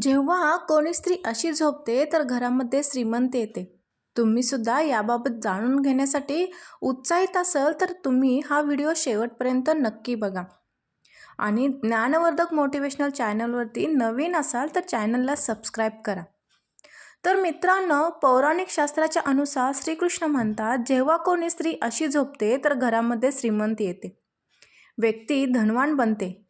जेव्हा कोणी स्त्री अशी झोपते तर घरामध्ये श्रीमंत येते. तुम्ही सुद्धा याबाबत जाणून घेण्यासाठी उत्साहित असाल तर तुम्ही हा व्हिडिओ शेवटपर्यंत नक्की बघा. आणि ज्ञानवर्धक मोटिवेशनल चॅनलवरती नवीन असाल तर चॅनलला सबस्क्राईब करा. तर मित्रांनो पौराणिक शास्त्राच्या अनुसार श्रीकृष्ण म्हणतात जेव्हा कोणी स्त्री अशी झोपते तर घरामध्ये श्रीमंत येते. व्यक्ती धनवान बनते.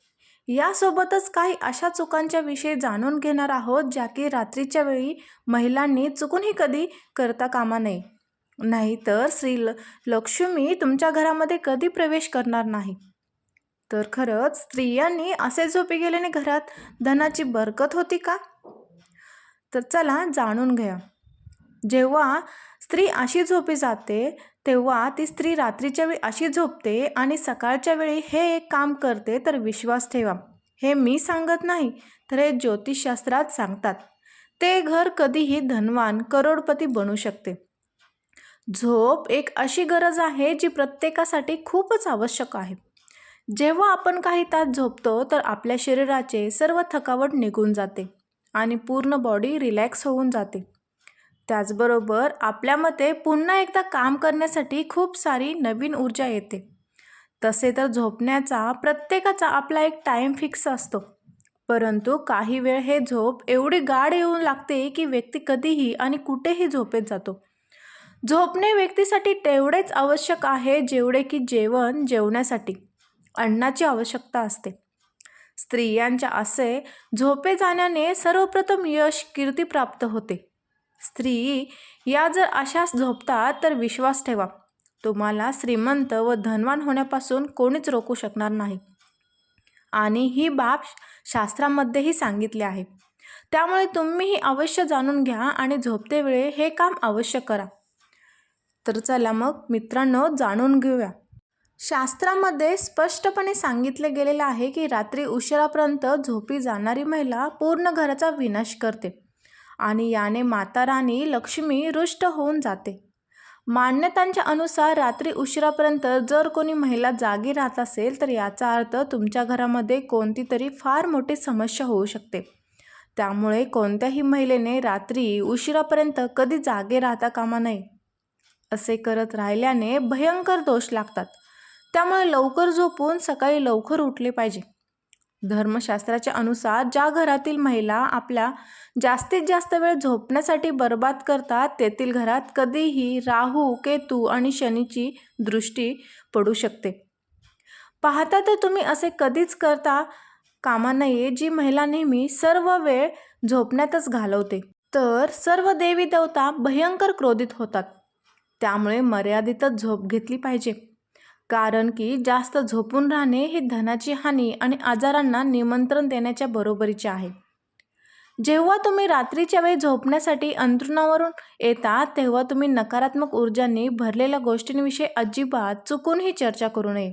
यासोबतच काही अशा चुकांच्या विषयी जाणून घेणार आहोत ज्या की रात्रीच्या वेळी महिलांनी चुकूनही कधी करता कामा नये. नाहीतर श्री ल लक्ष्मी तुमच्या घरामध्ये कधी प्रवेश करणार नाही. तर खरंच स्त्रियांनी असे झोपी गेल्याने घरात धनाची बरकत होती का? तर चला जाणून घ्या. जेव्हा स्त्री अशी झोपी जाते तेव्हा ती स्त्री रात्रीच्या वेळी अशी झोपते आणि सकाळच्या वेळी हे एक काम करते तर विश्वास ठेवा. हे मी सांगत नाही तर हे ज्योतिषशास्त्रात सांगतात. ते घर कधीही धनवान करोडपती बनू शकते. झोप एक अशी गरज आहे जी प्रत्येकासाठी खूपच आवश्यक आहे. जेव्हा आपण काही तास झोपतो तर आपल्या शरीराचे सर्व थकावट निघून जाते आणि पूर्ण बॉडी रिलॅक्स होऊन जाते. त्याचबरोबर आपल्यामध्ये पुन्हा एकदा काम करण्यासाठी खूप सारी नवीन ऊर्जा येते. तसे तर झोपण्याचा प्रत्येकाचा आपला एक टाईम फिक्स असतो. परंतु काही वेळ हे झोप एवढी गाढ येऊन लागते की व्यक्ती कधीही आणि कुठेही झोपेत जातो. झोपणे व्यक्तीसाठी तेवढेच आवश्यक आहे जेवढे की जेवण जेवण्यासाठी अन्नाची आवश्यकता असते. स्त्रियांच्या असे झोपे जाण्याने सर्वप्रथम यश कीर्ती प्राप्त होते. स्त्री या जर अशाच झोपतात तर विश्वास ठेवा. तुम्हाला श्रीमंत व धनवान होण्यापासून कोणीच रोखू शकणार नाही. आणि ही बाब शास्त्रामध्येही सांगितली आहे. त्यामुळे तुम्हीही अवश्य जाणून घ्या आणि झोपते वेळे हे काम अवश्य करा. तर चला मग मित्रांनो जाणून घेऊया. शास्त्रामध्ये स्पष्टपणे सांगितले गेलेलं आहे की रात्री उशिरापर्यंत झोपी जाणारी महिला पूर्ण घराचा विनाश करते. आणि याने माता राणी लक्ष्मी रुष्ट होऊन जाते. मान्यतांच्या अनुसार रात्री उशिरापर्यंत जर कोणी महिला जागी राहत असेल तर याचा अर्थ तुमच्या घरामध्ये कोणती तरी फार मोठी समस्या होऊ शकते. त्यामुळे कोणत्याही महिलेने रात्री उशिरापर्यंत कधी जागे राहता कामा नये असे करत राहिल्याने भयंकर दोष लागतात. त्यामुळे लवकर झोपून सकाळी लवकर उठले पाहिजे. धर्मशास्त्राच्या अनुसार ज्या घरातील महिला आपल्या जास्तीत जास्त वेळ झोपण्यासाठी बर्बाद करतात तेथील घरात कधीही राहू केतू आणि शनीची दृष्टी पडू शकते. पाहता तर तुम्ही असे कधीच करता कामा नये जी महिला नेहमी सर्व वेळ झोपण्यातच घालवते. तर सर्व देवी देवता भयंकर क्रोधित होतात. त्यामुळे मर्यादितच झोप घेतली पाहिजे. कारण की जास्त झोपून राहणे ही धनाची हानी आणि आजारांना निमंत्रण देण्याच्या बरोबरीचे आहे. जेव्हा तुम्ही रात्रीच्या वेळी झोपण्यासाठी अंतरुणावरून येता तेव्हा तुम्ही नकारात्मक ऊर्जांनी भरलेल्या गोष्टींविषयी अजिबात चुकूनही चर्चा करू नये.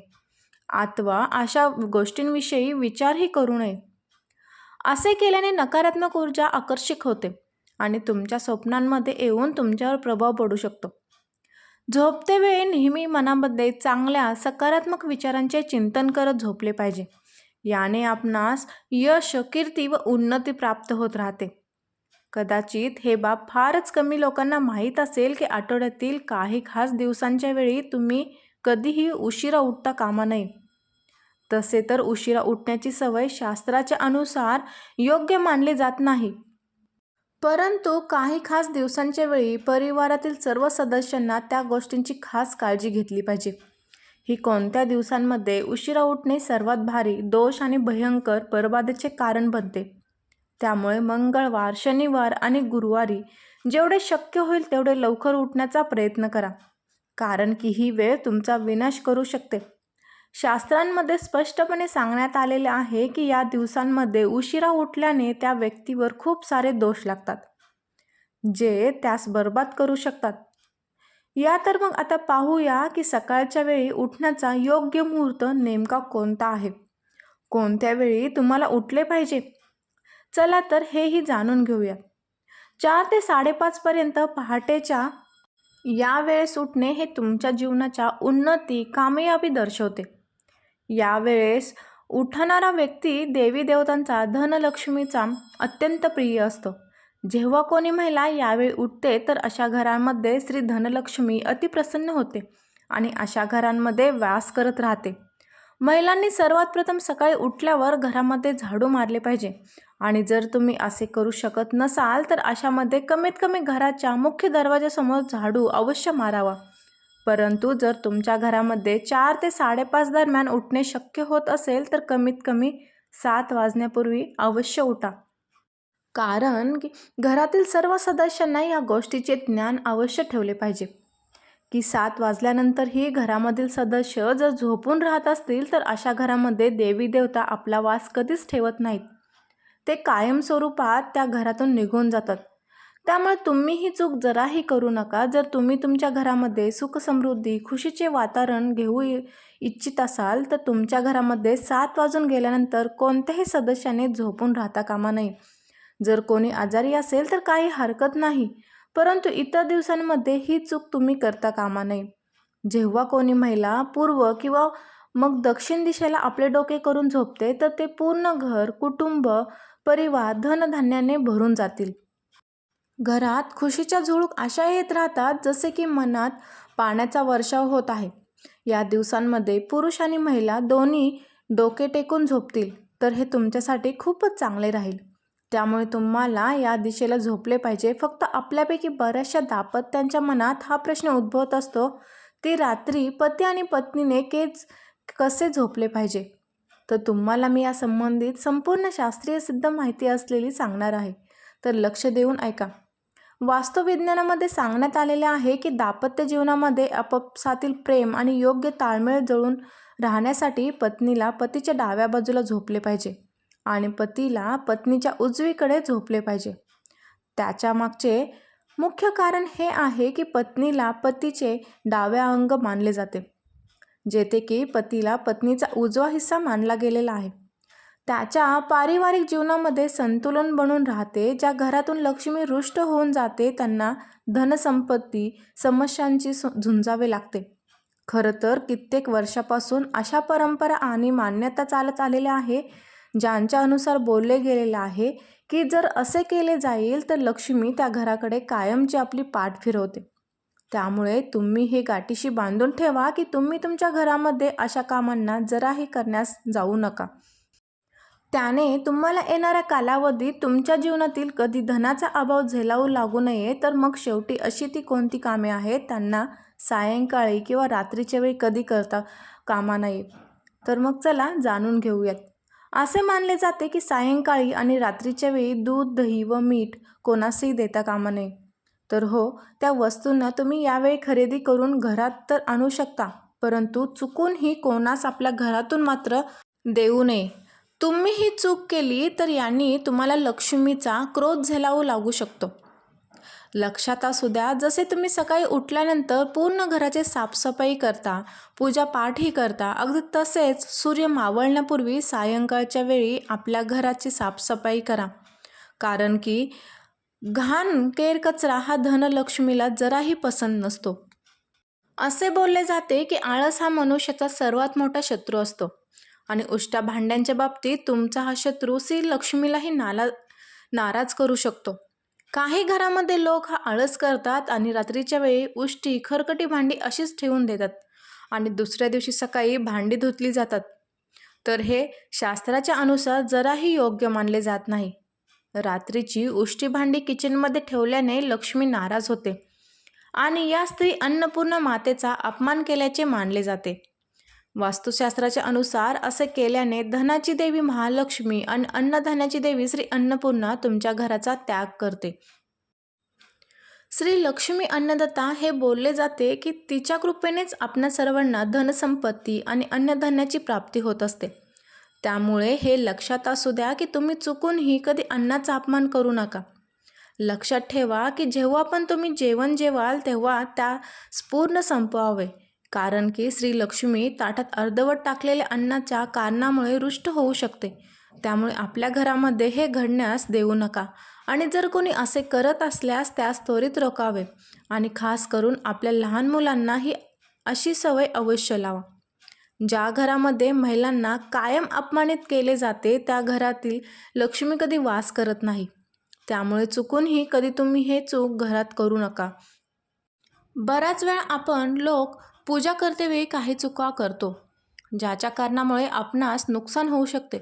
अथवा अशा गोष्टींविषयी विचारही करू नये. असे केल्याने नकारात्मक ऊर्जा आकर्षित होते आणि तुमच्या स्वप्नांमध्ये येऊन तुमच्यावर प्रभाव पडू शकतो. झोपते वेळी नेहमी मनामध्ये चांगल्या सकारात्मक विचारांचे चिंतन करत झोपले पाहिजे. याने आपणास यश कीर्ती व उन्नती प्राप्त होत राहते. कदाचित हे बाब फारच कमी लोकांना माहीत असेल की आठवड्यातील काही खास दिवसांच्या वेळी तुम्ही कधीही उशिरा उठता कामा नये. तसे तर उशिरा उठण्याची सवय शास्त्राच्या अनुसार योग्य मानली जात नाही. परंतु काही खास दिवसांच्या वेळी परिवारातील सर्व सदस्यांना त्या गोष्टींची खास काळजी घेतली पाहिजे. ही कोणत्या दिवसांमध्ये उशिरा उठणे सर्वात भारी दोष आणि भयंकर बरबादीचे कारण बनते? त्यामुळे मंगळवार शनिवार आणि गुरुवारी जेवढे शक्य होईल तेवढे लवकर उठण्याचा प्रयत्न करा. कारण की ही वेळ तुमचा विनाश करू शकते. शास्त्रांमध्ये स्पष्टपणे सांगण्यात आलेले आहे की या दिवसांमध्ये उशिरा उठल्याने त्या व्यक्तीवर खूप सारे दोष लागतात जे त्यास बर्बाद करू शकतात. या तर मग आता पाहूया की सकाळच्या वेळी उठण्याचा योग्य मुहूर्त नेमका कोणता आहे? कोणत्या वेळी तुम्हाला उठले पाहिजे? चला तर हेही जाणून घेऊया. चार ते साडेपाचपर्यंत पहाटेच्या या वेळेस उठणे हे तुमच्या जीवनाच्या उन्नती कामयाबी दर्शवते. यावेळेस उठणारा व्यक्ती देवी देवतांचा धनलक्ष्मीचा अत्यंत प्रिय असतो. जेव्हा कोणी महिला यावेळी उठते तर अशा घरांमध्ये श्री धनलक्ष्मी अतिप्रसन्न होते आणि अशा घरांमध्ये वास करत राहते. महिलांनी सर्वात प्रथम सकाळी उठल्यावर घरामध्ये झाडू मारले पाहिजे आणि जर तुम्ही असे करू शकत नसाल तर अशामध्ये कमीत कमी घराच्या मुख्य दरवाजासमोर झाडू अवश्य मारावा. परंतु जर तुमच्या घरामध्ये चार ते साडेपाच दरम्यान उठणे शक्य होत असेल तर कमीत कमी सात वाजण्यापूर्वी अवश्य उठा. कारण की घरातील सर्व सदस्यांना या गोष्टीचे ज्ञान अवश्य ठेवले पाहिजे. की सात वाजल्यानंतरही घरामधील सदस्य जर झोपून राहत असतील तर अशा घरामध्ये देवी देवता आपला वास कधीच ठेवत नाहीत. ते कायमस्वरूपात त्या घरातून निघून जातात. त्यामुळे तुम्ही ही चूक जराही करू नका. जर तुम्ही तुमच्या घरामध्ये सुखसमृद्धी खुशीचे वातावरण घेऊ इ- इच्छित असाल तर तुमच्या घरामध्ये सात वाजून गेल्यानंतर कोणत्याही सदस्याने झोपून राहता कामा नये. जर कोणी आजारी असेल तर काही हरकत नाही. परंतु इतर दिवसांमध्ये ही चूक तुम्ही करता कामा नये. जेव्हा कोणी महिला पूर्व किंवा मग दक्षिण दिशेला आपले डोके करून झोपते तर ते पूर्ण घर कुटुंब परिवार धनधान्याने भरून जातील. घरात खुशीच्या झुळूक अशा येत राहतात जसे की मनात पाण्याचा वर्षाव होत आहे. या दिवसांमध्ये पुरुष आणि महिला दोन्ही डोके टेकून झोपतील तर हे तुमच्यासाठी खूपच चांगले राहील. त्यामुळे तुम्हाला या दिशेला झोपले पाहिजे. फक्त आपल्यापैकी बऱ्याचशा दाम्पत्यांच्या मनात हा प्रश्न उद्भवत असतो ती रात्री पती आणि पत्नीने केच कसे झोपले पाहिजे? तर तुम्हाला मी या संबंधित संपूर्ण शास्त्रीय सिद्ध माहिती असलेली सांगणार आहे. तर लक्ष देऊन ऐका. वास्तुविज्ञानामध्ये सांगण्यात आलेले आहे की दाम्पत्य जीवनामध्ये आपापसातील प्रेम आणि योग्य ताळमेळ जळून राहण्यासाठी पत्नीला पतीच्या डाव्या बाजूला झोपले पाहिजे आणि पतीला पत्नीच्या उजवीकडे झोपले पाहिजे. त्याच्या मागचे मुख्य कारण हे आहे की पत्नीला पतीचे डाव्या अंग मानले जाते जेथे की पतीला पत्नीचा उजवा हिस्सा मानला गेलेला आहे. त्याच्या पारिवारिक जीवनामध्ये संतुलन बनून राहते ज्या घरातून लक्ष्मी रुष्ट होऊन जाते त्यांना धनसंपत्ती समस्यांची झुंजावे लागते. खरं तर कित्येक वर्षापासून अशा परंपरा आणि मान्यता चालत आलेल्या आहे ज्यांच्या अनुसार बोलले गेलेलं आहे की जर असे केले जाईल तर लक्ष्मी त्या घराकडे कायमची आपली पाठ फिरवते. त्यामुळे तुम्ही हे गाठीशी बांधून ठेवा की तुम्ही तुमच्या घरामध्ये अशा कामांना जराही करण्यास जाऊ नका. त्याने तुम्हाला येणाऱ्या कालावधीत तुमच्या जीवनातील कधी धनाचा अभाव झेलावू लागू नये तर मग शेवटी अशी ती कोणती कामे आहेत त्यांना सायंकाळी किंवा रात्रीच्या वेळी कधी करता कामा नये? तर मग चला जाणून घेऊयात. असे मानले जाते की सायंकाळी आणि रात्रीच्या वेळी दूध दही व मीठ कोणासही देता कामा नये. तर हो त्या वस्तूंना तुम्ही यावेळी खरेदी करून घरात तर आणू शकता परंतु चुकूनही कोणास आपल्या घरातून मात्र देऊ नये. तुम्ही ही चूक केली तर यांनी तुम्हाला लक्ष्मीचा क्रोध झेलावू लागू शकतो. लक्षात असू द्या जसे तुम्ही सकाळी उठल्यानंतर पूर्ण घराचे साफसफाई करता पूजापाठही करता अगदी तसेच सूर्य मावळण्यापूर्वी सायंकाळच्या वेळी आपल्या घराची साफसफाई करा. कारण की घाण केर कचरा हा धनलक्ष्मीला जराही पसंत नसतो. असे बोलले जाते की आळस हा मनुष्याचा सर्वात मोठा शत्रू असतो. आणि उष्टा भांड्यांच्या बाबतीत तुमचा हा शत्रू श्री लक्ष्मीलाही नाला नाराज करू शकतो. काही घरामध्ये लोक हा आळस करतात आणि रात्रीच्या वेळी उष्टी खरकटी भांडी अशीच ठेवून देतात आणि दुसऱ्या दिवशी सकाळी भांडी धुतली जातात. तर हे शास्त्राच्या अनुसार जराही योग्य मानले जात नाही. रात्रीची उष्टी भांडी किचनमध्ये ठेवल्याने लक्ष्मी नाराज होते आणि या स्त्री अन्नपूर्ण मातेचा अपमान केल्याचे मानले जाते. वास्तुशास्त्राच्या अनुसार असे केल्याने धनाची देवी महालक्ष्मी आणि अन्नधान्याची देवी श्री अन्नपूर्णा तुमच्या घराचा त्याग करते. श्री लक्ष्मी अन्नदाता हे बोलले जाते की तिच्या कृपेनेच आपल्या सर्वांना धनसंपत्ती आणि अन्नधान्याची प्राप्ती होत असते. त्यामुळे हे लक्षात असू द्या की तुम्ही चुकूनही कधी अन्नाचा अपमान करू नका. लक्षात ठेवा की जेव्हा पण तुम्ही जेवण जेवाल तेव्हा त्या पूर्ण संपवावे. कारण की श्री लक्ष्मी ताटात अर्धवट टाकलेल्या अन्नाच्या कारणामुळे रुष्ट होऊ शकते. त्यामुळे आपल्या घरामध्ये हे घडण्यास देऊ नका. आणि जर कोणी असे करत असल्यास त्यास त्वरित रोकावे आणि खास करून आपल्या लहान मुलांना ही अशी सवय अवश्य लावा. ज्या घरामध्ये महिलांना कायम अपमानित केले जाते त्या घरातील लक्ष्मी कधी वास करत नाही. त्यामुळे चुकूनही कधी तुम्ही हे चूक घरात करू नका. बराच वेळा आपण लोक पूजा करतेवेळी काही चुका करतो. ज्याच्या कारणामुळे आपणास नुकसान होऊ शकते.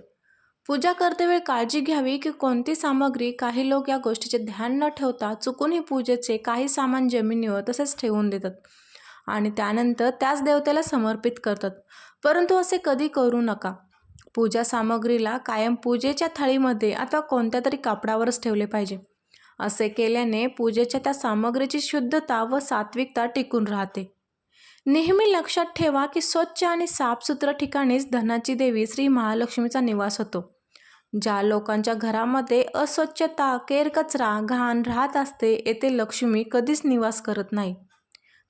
पूजा करतेवेळी काळजी घ्यावी की कोणती सामग्री काही लोक या गोष्टीचे ध्यान न ठेवता चुकूनही पूजेचे काही सामान जमिनीवर तसेच ठेवून देतात आणि त्यानंतर त्याच देवतेला समर्पित करतात. परंतु असे कधी करू नका. पूजा सामग्रीला कायम पूजेच्या थाळीमध्ये अथवा कोणत्या तरी कापडावरच ठेवले पाहिजे. असे केल्याने पूजेच्या त्या सामग्रीची शुद्धता व सात्विकता टिकून राहते. नेहमी लक्षात ठेवा की स्वच्छ आणि साफसुथरं ठिकाणीच धनाची देवी श्री महालक्ष्मीचा निवास होतो. ज्या लोकांच्या घरामध्ये अस्वच्छता केरकचरा घाण राहत असते येथे लक्ष्मी कधीच निवास करत नाही.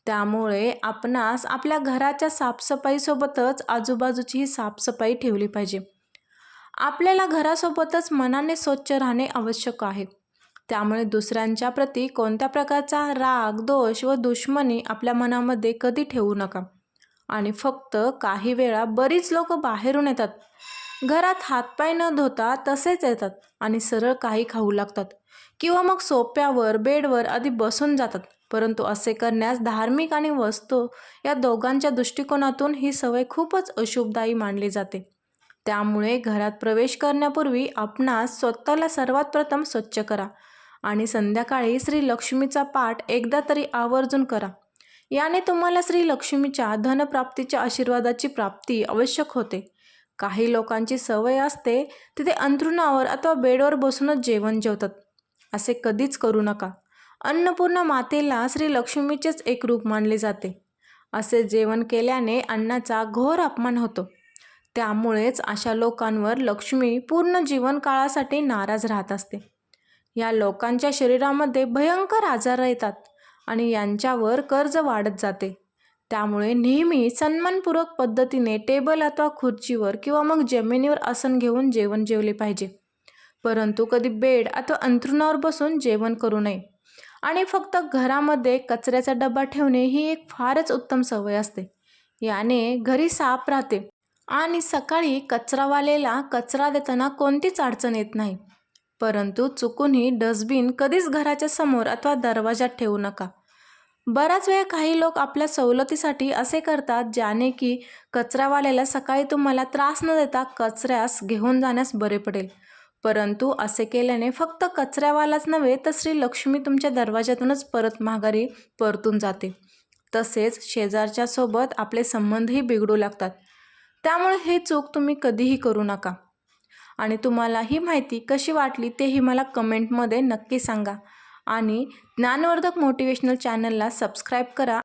त्यामुळे आपणास आपल्या घराच्या साफसफाईसोबतच आजूबाजूचीही साफसफाई ठेवली पाहिजे. आपल्याला घरासोबतच मनाने स्वच्छ राहणे आवश्यक आहे. त्यामुळे दुसऱ्यांच्या प्रती कोणत्या प्रकारचा राग दोष व दुश्मनी आपल्या मनामध्ये कधी ठेवू नका. आणि फक्त काही वेळा बरीच लोक बाहेरून येतात. घरात हातपाय न धुता तसेच येतात आणि सरळ काही खाऊ लागतात. किंवा मग सोप्यावर बेडवर आधी बसून जातात. परंतु असे करण्यास धार्मिक आणि वस्तू या दोघांच्या दृष्टिकोनातून ही सवय खूपच अशुभदायी मानली जाते. त्यामुळे घरात प्रवेश करण्यापूर्वी आपणास स्वतःला सर्वात प्रथम स्वच्छ करा. आणि संध्याकाळी श्री लक्ष्मीचा पाठ एकदा तरी आवर्जून करा. याने तुम्हाला श्री लक्ष्मीच्या धनप्राप्तीच्या आशीर्वादाची प्राप्ती आवश्यक होते. काही लोकांची सवय असते तिथे अंथरुणावर अथवा बेडवर बसूनच जेवण जेवतात. असे कधीच करू नका. अन्नपूर्ण मातेला श्री लक्ष्मीचेच एक रूप मानले जाते. असे जेवण केल्याने अन्नाचा घोर अपमान होतो. त्यामुळेच अशा लोकांवर लक्ष्मी पूर्ण जीवनकाळासाठी नाराज राहत असते. या लोकांच्या शरीरामध्ये भयंकर आजार येतात आणि यांच्यावर कर्ज वाढत जाते. त्यामुळे नेहमी सन्मानपूर्वक पद्धतीने टेबल अथवा खुर्चीवर किंवा मग जमिनीवर आसन घेऊन जेवण जेवले पाहिजे. परंतु कधी बेड अथवा अंथरुणावर बसून जेवण करू नये. आणि फक्त घरामध्ये कचऱ्याचा डबा ठेवणे ही एक फारच उत्तम सवय असते. याने घरी साफ राहते आणि सकाळी कचरावालेला कचरा देताना कोणतीच अडचण येत नाही. परंतु चुकूनही डस्टबिन कधीच घराच्या समोर अथवा दरवाजात ठेवू नका. बराच वेळ काही लोक आपल्या सवलतीसाठी असे करतात ज्याने की कचरावाल्याला सकाळी तुम्हाला त्रास न देता कचऱ्यास घेऊन जाण्यास बरे पडेल. परंतु असे केल्याने फक्त कचऱ्यावालाच नव्हे तर श्री लक्ष्मी तुमच्या दरवाजातूनच परत माघारी परतून जाते. तसेच शेजारच्या सोबत आपले संबंधही बिघडू लागतात. त्यामुळे हे चूक तुम्ही कधीही करू नका. आणि तुम्हाला ही माहिती कशी वाटली तेही मला कमेंटमध्ये नक्की सांगा. आणि ज्ञानवर्धक मोटिवेशनल चॅनलला सबस्क्राईब करा.